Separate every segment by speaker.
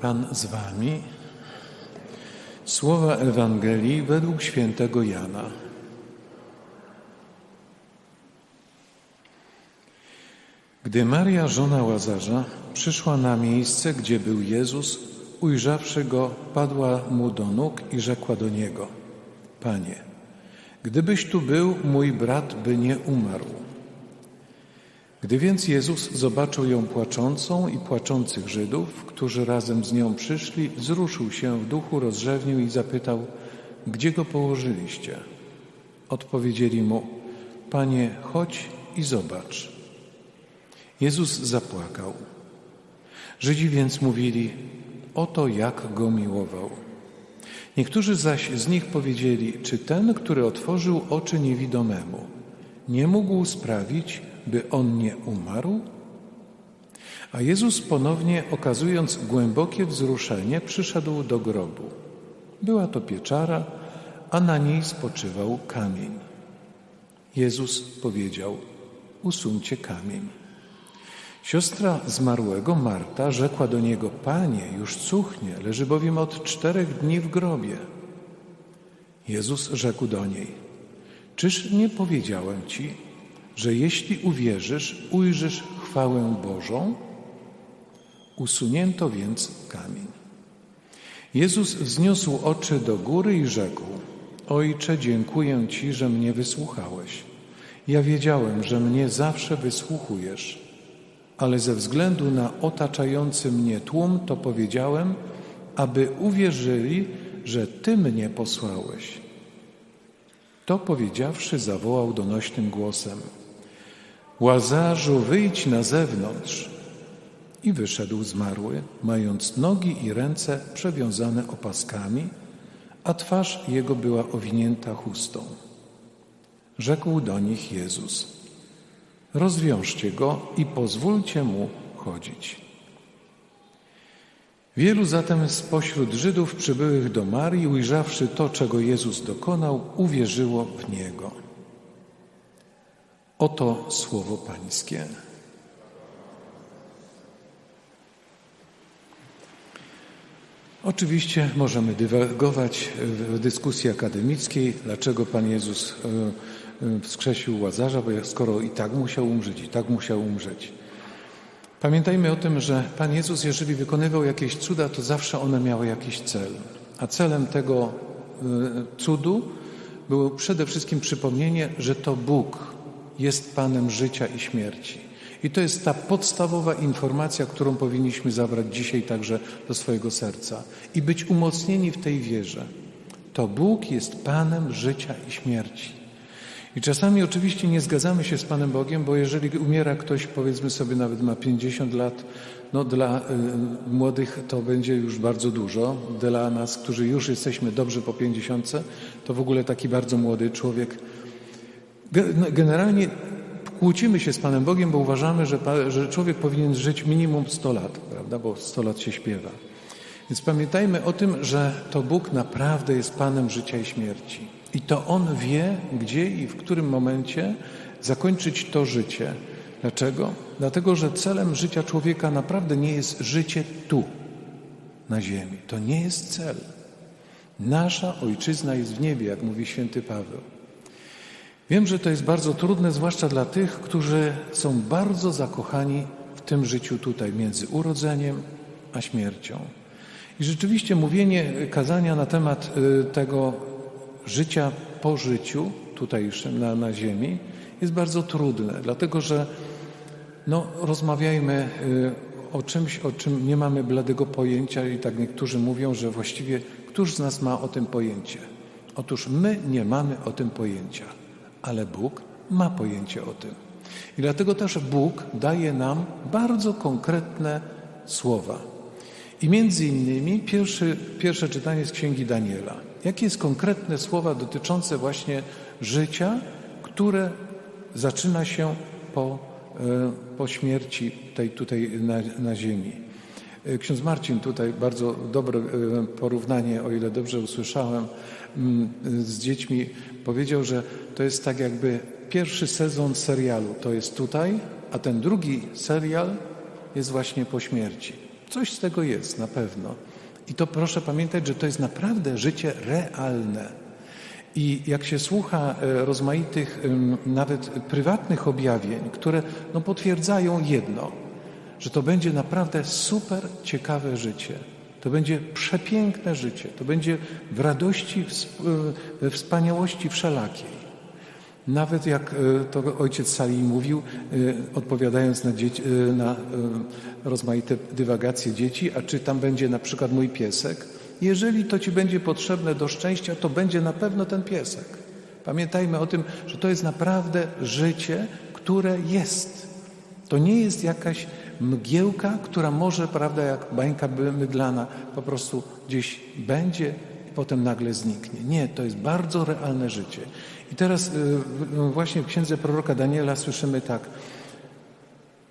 Speaker 1: Pan z wami. Słowa Ewangelii według świętego Jana. Gdy Maria, żona Łazarza, przyszła na miejsce, gdzie był Jezus, ujrzawszy go, padła mu do nóg i rzekła do niego: Panie, gdybyś tu był, mój brat by nie umarł. Gdy więc Jezus zobaczył ją płaczącą i płaczących Żydów, którzy razem z nią przyszli, wzruszył się w duchu, rozrzewnił i zapytał: Gdzie go położyliście? Odpowiedzieli mu: Panie, chodź i zobacz. Jezus zapłakał. Żydzi więc mówili: Oto jak go miłował. Niektórzy zaś z nich powiedzieli: Czy ten, który otworzył oczy niewidomemu, nie mógł sprawić, by on nie umarł? A Jezus ponownie, okazując głębokie wzruszenie, przyszedł do grobu. Była to pieczara, a na niej spoczywał kamień. Jezus powiedział: Usuńcie kamień. Siostra zmarłego, Marta, rzekła do niego: Panie, już cuchnie, leży bowiem od czterech dni w grobie. Jezus rzekł do niej: Czyż nie powiedziałem ci, że jeśli uwierzysz, ujrzysz chwałę Bożą? Usunięto więc kamień. Jezus wzniósł oczy do góry i rzekł: Ojcze, dziękuję Ci, że mnie wysłuchałeś. Ja wiedziałem, że mnie zawsze wysłuchujesz, ale ze względu na otaczający mnie tłum to powiedziałem, aby uwierzyli, że Ty mnie posłałeś. To powiedziawszy, zawołał donośnym głosem: Łazarzu, wyjdź na zewnątrz. I wyszedł zmarły, mając nogi i ręce przewiązane opaskami, a twarz jego była owinięta chustą. Rzekł do nich Jezus: Rozwiążcie go i pozwólcie mu chodzić. Wielu zatem spośród Żydów przybyłych do Marii, ujrzawszy to, czego Jezus dokonał, uwierzyło w Niego. Oto słowo Pańskie. Oczywiście możemy dywagować w dyskusji akademickiej, dlaczego Pan Jezus e, e, wskrzesił Łazarza, bo skoro i tak musiał umrzeć, i tak musiał umrzeć. Pamiętajmy o tym, że Pan Jezus, jeżeli wykonywał jakieś cuda, to zawsze one miały jakiś cel. A celem tego e, cudu było przede wszystkim przypomnienie, że to Bóg jest Panem życia i śmierci. I to jest ta podstawowa informacja, którą powinniśmy zabrać dzisiaj także do swojego serca i być umocnieni w tej wierze. To Bóg jest Panem życia i śmierci. I czasami oczywiście nie zgadzamy się z Panem Bogiem, bo jeżeli umiera ktoś, powiedzmy sobie, nawet ma 50 lat, no dla y, młodych to będzie już bardzo dużo. Dla nas, którzy już jesteśmy dobrze po 50, to w ogóle taki bardzo młody człowiek. Generalnie kłócimy się z Panem Bogiem, bo uważamy, że, że człowiek powinien żyć minimum 100 lat, prawda? bo 100 lat się śpiewa. Więc pamiętajmy o tym, że to Bóg naprawdę jest Panem życia i śmierci. I to On wie, gdzie i w którym momencie zakończyć to życie. Dlaczego? Dlatego, że celem życia człowieka naprawdę nie jest życie tu, na ziemi. To nie jest cel. Nasza ojczyzna jest w niebie, jak mówi święty Paweł. Wiem, że to jest bardzo trudne, zwłaszcza dla tych, którzy są bardzo zakochani w tym życiu tutaj, między urodzeniem a śmiercią. I rzeczywiście mówienie kazania na temat y, tego życia po życiu, tutaj już na, na ziemi, jest bardzo trudne, dlatego że no, rozmawiajmy y, o czymś, o czym nie mamy bladego pojęcia i tak niektórzy mówią, że właściwie któż z nas ma o tym pojęcie? Otóż my nie mamy o tym pojęcia ale Bóg ma pojęcie o tym. I dlatego też Bóg daje nam bardzo konkretne słowa. I między innymi pierwszy, pierwsze czytanie z Księgi Daniela. Jakie jest konkretne słowa dotyczące właśnie życia, które zaczyna się po, e, po śmierci tej tutaj na, na ziemi. Ksiądz Marcin tutaj bardzo dobre e, porównanie, o ile dobrze usłyszałem, mm, z dziećmi powiedział, że to jest tak jakby pierwszy sezon serialu to jest tutaj, a ten drugi serial jest właśnie po śmierci. Coś z tego jest na pewno. I to proszę pamiętać, że to jest naprawdę życie realne. I jak się słucha e, rozmaitych, nawet prywatnych objawień, które no, potwierdzają jedno, że to będzie naprawdę super ciekawe życie. To będzie przepiękne życie. To będzie w radości, w we wspaniałości wszelakiej. Nawet jak e, to ojciec Sali mówił, e, odpowiadając na, dzieci, e, na e, rozmaite dywagacje dzieci, a czy tam będzie na przykład mój piesek? Jeżeli to ci będzie potrzebne do szczęścia, to będzie na pewno ten piesek. Pamiętajmy o tym, że to jest naprawdę życie, które jest. To nie jest jakaś mgiełka, która może, prawda, jak bańka mydlana, po prostu gdzieś będzie i potem nagle zniknie. Nie, to jest bardzo realne życie. I teraz y, y, właśnie w księdze proroka Daniela słyszymy tak.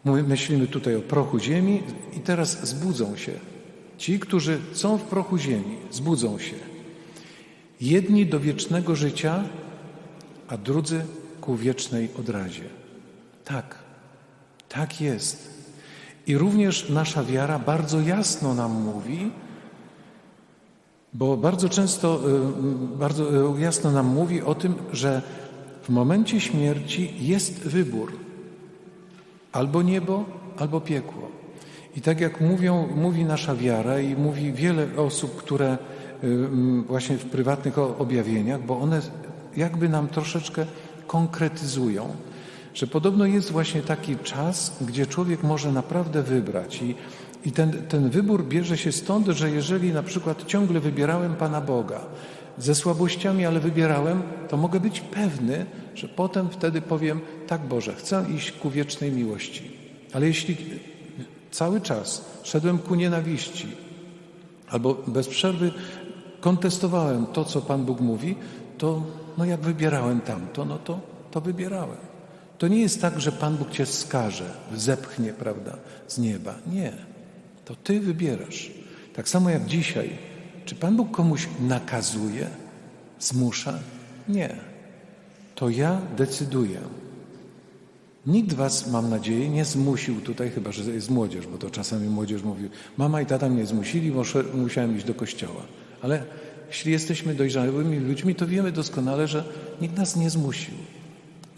Speaker 1: My myślimy tutaj o prochu ziemi i teraz zbudzą się. Ci, którzy są w prochu ziemi, zbudzą się. Jedni do wiecznego życia, a drudzy ku wiecznej odrazie. Tak, tak jest. I również nasza wiara bardzo jasno nam mówi, bo bardzo często, y, bardzo y, jasno nam mówi o tym, że w momencie śmierci jest wybór. Albo niebo, albo piekło. I tak jak mówią, mówi nasza wiara i mówi wiele osób, które y, właśnie w prywatnych objawieniach, bo one jakby nam troszeczkę konkretyzują, że podobno jest właśnie taki czas, gdzie człowiek może naprawdę wybrać. I, i ten, ten wybór bierze się stąd, że jeżeli na przykład ciągle wybierałem Pana Boga, ze słabościami, ale wybierałem, to mogę być pewny, że potem wtedy powiem: Tak, Boże, chcę iść ku wiecznej miłości. Ale jeśli cały czas szedłem ku nienawiści, albo bez przerwy kontestowałem to, co Pan Bóg mówi, to no jak wybierałem tamto, no to, to wybierałem. To nie jest tak, że Pan Bóg cię skaże, zepchnie, prawda, z nieba. Nie. To ty wybierasz. Tak samo jak dzisiaj. Czy Pan Bóg komuś nakazuje, zmusza? Nie. To ja decyduję. Nikt was, mam nadzieję, nie zmusił tutaj, chyba że jest młodzież, bo to czasami młodzież mówi, mama i tata mnie zmusili, bo musiałem iść do kościoła. Ale jeśli jesteśmy dojrzałymi ludźmi, to wiemy doskonale, że nikt nas nie zmusił.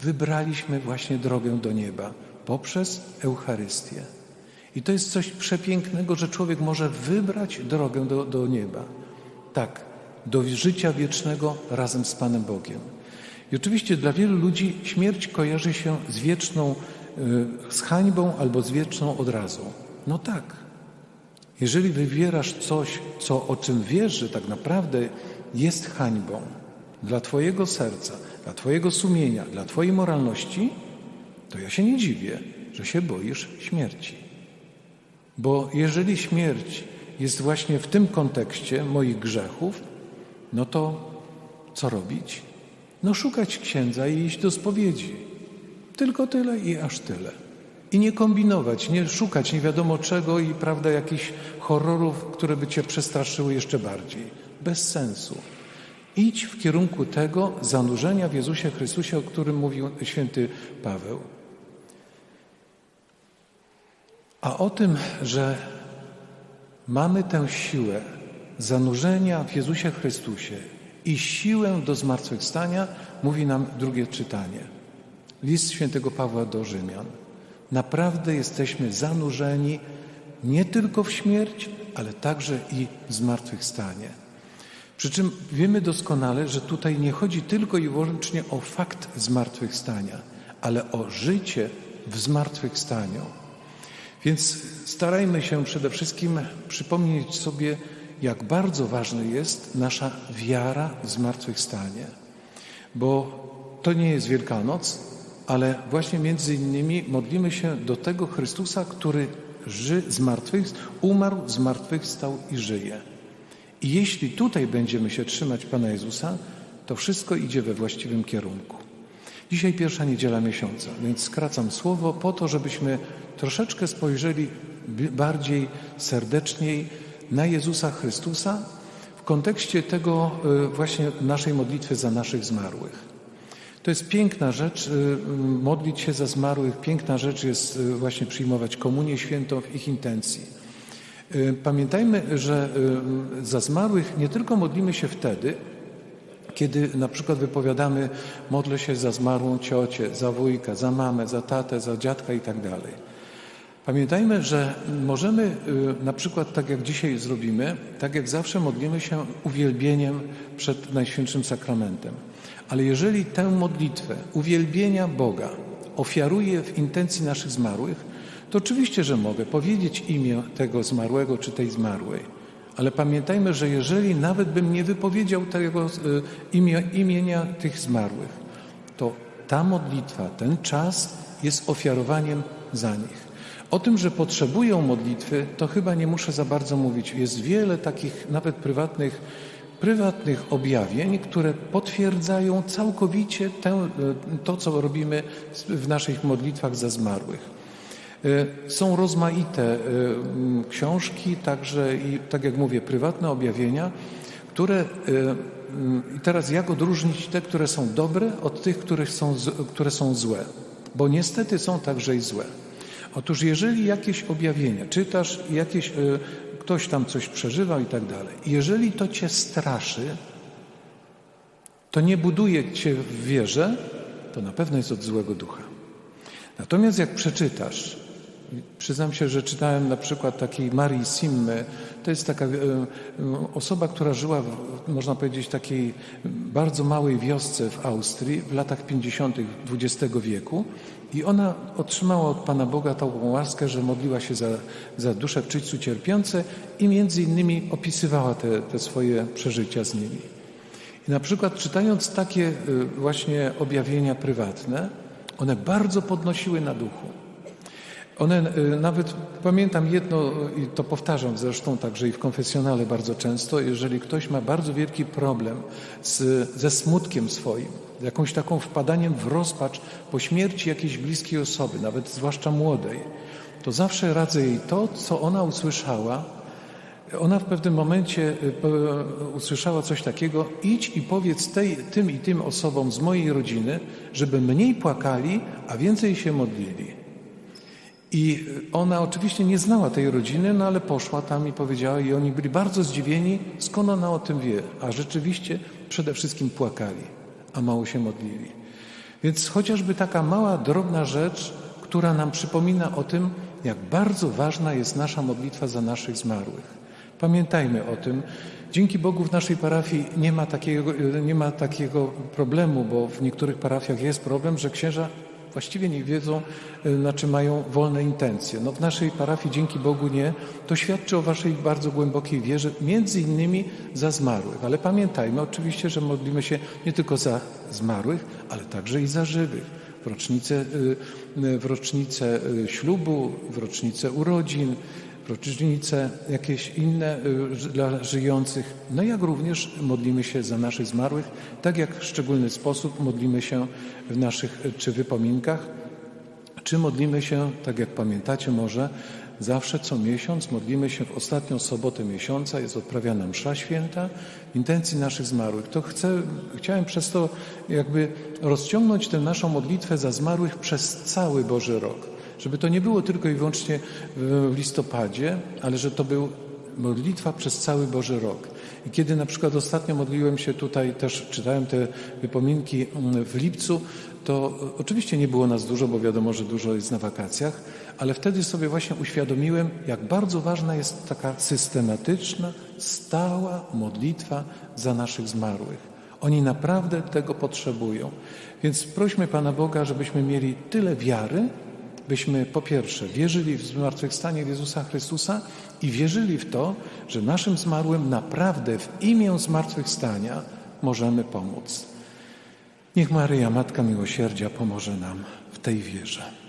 Speaker 1: Wybraliśmy właśnie drogę do nieba poprzez Eucharystię. I to jest coś przepięknego, że człowiek może wybrać drogę do, do nieba. Tak, do życia wiecznego razem z Panem Bogiem. I oczywiście dla wielu ludzi śmierć kojarzy się z wieczną, y, z hańbą albo z wieczną odrazą. No tak. Jeżeli wybierasz coś, co, o czym wiesz, że tak naprawdę jest hańbą dla Twojego serca, dla Twojego sumienia, dla Twojej moralności, to ja się nie dziwię, że się boisz śmierci. Bo jeżeli śmierć jest właśnie w tym kontekście moich grzechów, no to co robić? No szukać księdza i iść do spowiedzi. Tylko tyle i aż tyle. I nie kombinować, nie szukać nie wiadomo czego i prawda jakichś horrorów, które by cię przestraszyły jeszcze bardziej. Bez sensu. Idź w kierunku tego zanurzenia w Jezusie Chrystusie, o którym mówił święty Paweł. A o tym, że mamy tę siłę zanurzenia w Jezusie Chrystusie i siłę do zmartwychwstania, mówi nam drugie czytanie. List świętego Pawła do Rzymian. Naprawdę jesteśmy zanurzeni nie tylko w śmierć, ale także i w zmartwychwstanie. Przy czym wiemy doskonale, że tutaj nie chodzi tylko i wyłącznie o fakt zmartwychwstania, ale o życie w zmartwychwstaniu. Więc starajmy się przede wszystkim przypomnieć sobie, jak bardzo ważna jest nasza wiara w zmartwychwstanie. Bo to nie jest Wielkanoc, ale właśnie między innymi modlimy się do tego Chrystusa, który ży, zmartwych, umarł, zmartwychwstał i żyje. I jeśli tutaj będziemy się trzymać Pana Jezusa, to wszystko idzie we właściwym kierunku. Dzisiaj pierwsza niedziela miesiąca, więc skracam słowo po to, żebyśmy troszeczkę spojrzeli bardziej serdeczniej na Jezusa Chrystusa w kontekście tego y, właśnie naszej modlitwy za naszych zmarłych. To jest piękna rzecz, y, modlić się za zmarłych, piękna rzecz jest y, właśnie przyjmować komunię świętą w ich intencji. Y, Pamiętajmy, że y, za zmarłych nie tylko modlimy się wtedy, kiedy na przykład wypowiadamy modlę się za zmarłą ciocię, za wujka, za mamę, za tatę, za dziadka i tak dalej. Pamiętajmy, że możemy y, na przykład tak jak dzisiaj zrobimy, tak jak zawsze modlimy się uwielbieniem przed Najświętszym Sakramentem. Ale jeżeli tę modlitwę uwielbienia Boga ofiaruję w intencji naszych zmarłych, to oczywiście, że mogę powiedzieć imię tego zmarłego czy tej zmarłej. Ale pamiętajmy, że jeżeli nawet bym nie wypowiedział tego y, imię, imienia tych zmarłych, to ta modlitwa, ten czas jest ofiarowaniem za nich. O tym, że potrzebują modlitwy, to chyba nie muszę za bardzo mówić. Jest wiele takich nawet prywatnych, prywatnych objawień, które potwierdzają całkowicie tę, to, co robimy w naszych modlitwach za zmarłych. Y, Są rozmaite m, książki, także i tak jak mówię, prywatne objawienia, które m, i teraz jak odróżnić te, które są dobre od tych, które są, które są złe? Bo niestety są także i złe. Otóż jeżeli jakieś objawienia czytasz, jakieś, ktoś tam coś przeżywa i tak dalej, jeżeli to cię straszy, to nie buduje cię w wierze, to na pewno jest od złego ducha. Natomiast jak przeczytasz, przyznam się, że czytałem na przykład takiej Marii Simme, to jest taka e, e, osoba, która żyła, w, można powiedzieć, takiej bardzo małej wiosce w Austrii w latach 50. XX wieku i ona otrzymała od Pana Boga tą łaskę, że modliła się za, za dusze w czyśćcu cierpiące i między innymi opisywała te, te swoje przeżycia z nimi. I na przykład czytając takie y, właśnie objawienia prywatne, one bardzo podnosiły na duchu. One y, nawet, pamiętam jedno i to powtarzam zresztą także i w konfesjonale bardzo często, jeżeli ktoś ma bardzo wielki problem z, ze smutkiem swoim, jakąś taką wpadaniem w rozpacz po śmierci jakiejś bliskiej osoby, nawet zwłaszcza młodej, to zawsze radzę jej to, co ona usłyszała, ona w pewnym momencie y, usłyszała coś takiego: idź i powiedz tej, tym i tym osobom z mojej rodziny, żeby mniej płakali, a więcej się modlili. I ona oczywiście nie znała tej rodziny, no ale poszła tam i powiedziała, i oni byli bardzo zdziwieni, skąd ona o tym wie. A rzeczywiście przede wszystkim płakali, a mało się modlili. Więc chociażby taka mała, drobna rzecz, która nam przypomina o tym, jak bardzo ważna jest nasza modlitwa za naszych zmarłych. Pamiętajmy o tym. Dzięki Bogu w naszej parafii nie ma takiego, nie ma takiego problemu, bo w niektórych parafiach jest problem, że księża właściwie nie wiedzą, y, na czym mają wolne intencje. No w naszej parafii dzięki Bogu nie. To świadczy o waszej bardzo głębokiej wierze, między innymi za zmarłych. Ale pamiętajmy oczywiście, że modlimy się nie tylko za zmarłych, ale także i za żywych. W rocznicę, y, y, w rocznicę ślubu, w rocznicę urodzin, w rocznicę jakieś inne y, dla żyjących. No jak również modlimy się za naszych zmarłych, tak jak w szczególny sposób modlimy się w naszych y, czy wypominkach, czy modlimy się, tak jak pamiętacie może, zawsze co miesiąc modlimy się w ostatnią sobotę miesiąca, jest odprawiana msza święta intencji naszych zmarłych. To chcę, chciałem przez to jakby rozciągnąć tę naszą modlitwę za zmarłych przez cały Boży rok. Żeby to nie było tylko i wyłącznie w listopadzie, ale że to był modlitwa przez cały Boży rok. I kiedy na przykład ostatnio modliłem się tutaj, też czytałem te wypominki mm, w lipcu, to oczywiście nie było nas dużo, bo wiadomo, że dużo jest na wakacjach, ale wtedy sobie właśnie uświadomiłem, jak bardzo ważna jest taka systematyczna, stała modlitwa za naszych zmarłych. Oni naprawdę tego potrzebują. Więc prośmy Pana Boga, żebyśmy mieli tyle wiary, byśmy po pierwsze wierzyli w zmartwychwstanie Jezusa Chrystusa i wierzyli w to, że naszym zmarłym naprawdę w imię zmartwychwstania możemy pomóc. Niech Maryja, Matka Miłosierdzia, pomoże nam w tej wierze.